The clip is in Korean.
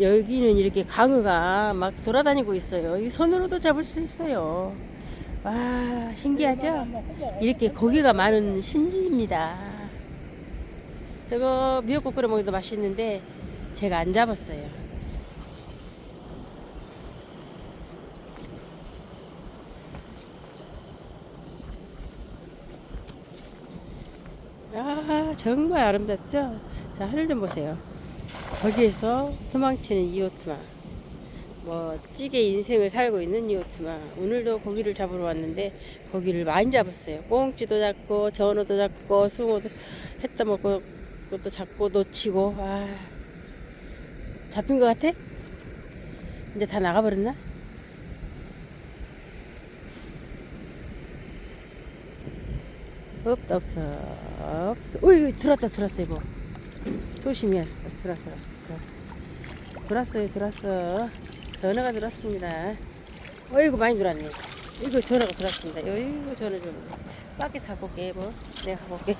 여기는 이렇게 강어가 막 돌아다니고 있어요. 이 손으로도 잡을 수 있어요. 와, 신기하죠? 이렇게 고기가 많은 신지입니다. 저거 미역국 끓여 먹어도 맛있는데 제가 안 잡았어요. 아, 정말 아름답죠? 자, 하늘 좀 보세요. 거기에서 도망치는 이오트마. 뭐, 찌개 인생을 살고 있는 이오트마. 오늘도 고기를 잡으러 왔는데, 고기를 많이 잡았어요. 꽁치도 잡고, 전어도 잡고, 숭어도 했다 먹고, 그것도 잡고, 놓치고, 아. 잡힌 것 같아? 이제 다 나가버렸나? 없다, 없어. 없어. 어이, 들었다, 들었어, 이거. 조심히 하세요. 들었어, 들었어, 들었어. 들었어요, 들었어. 전화가 들었습니다. 어이구, 많이 들었네. 이거 전화가 들었습니다. 어이구, 전화 좀. 밖에 사볼게, 뭐. 내가 가볼게.